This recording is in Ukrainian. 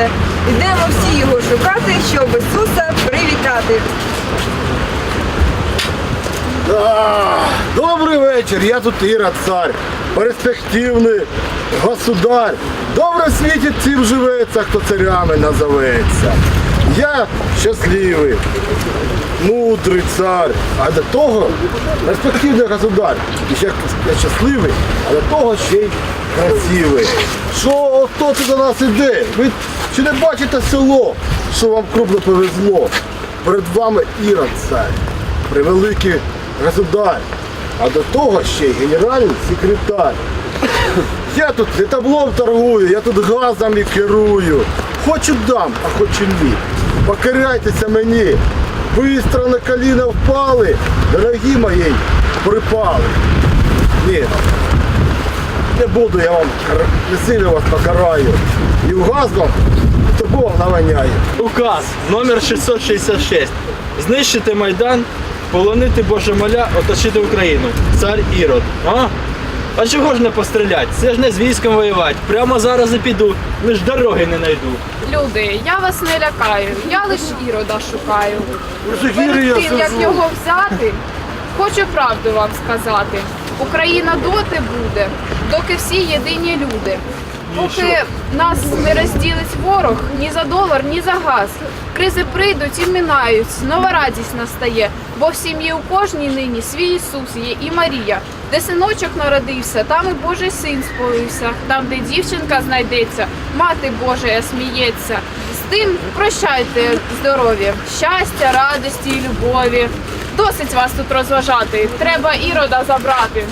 місце. Йдемо всі його шукати, щоб Ісуса привітати. Добрий вечір, я тут Іра, цар, перспективний государь. Добре в світі цим живеться, хто царями називається. Я щасливий, мудрий цар, а до того перспективний государ. І ще я щасливий, а до того ще й красивий. Що хто це до нас іде? Ви чи не бачите село, що вам крупно повезло? Перед вами Ірод цар, превеликий государ, а до того ще й генеральний секретар. Я тут не таблом торгую, я тут газами керую. Хочу дам, а хочу ні. Покоряйтеся мені. Бистро на коліна впали, дорогі мої припали. Ні, не буду я вам не сильно вас покараю. І в газ вам тобою наваняю. Указ номер 666. Знищити Майдан, полонити Божемоля, оточити Україну. Цар Ірод. А? А чого ж не постріляти? Це ж не з військом воювати. Прямо зараз і піду, лиш дороги не знайду. Люди, я вас не лякаю, я лиш ірода шукаю. Перед тим, як його взяти, хочу правду вам сказати. Україна доти буде, доки всі єдині люди. Поки нас не розділить ворог ні за долар, ні за газ. Кризи прийдуть і минають, нова радість настає, бо в сім'ї у кожній нині свій Ісус є і Марія. Де синочок народився, там і Божий син сповився, там, де дівчинка знайдеться, мати Божа сміється. З тим прощайте здоров'я, щастя, радості і любові. Досить вас тут розважати, треба ірода забрати.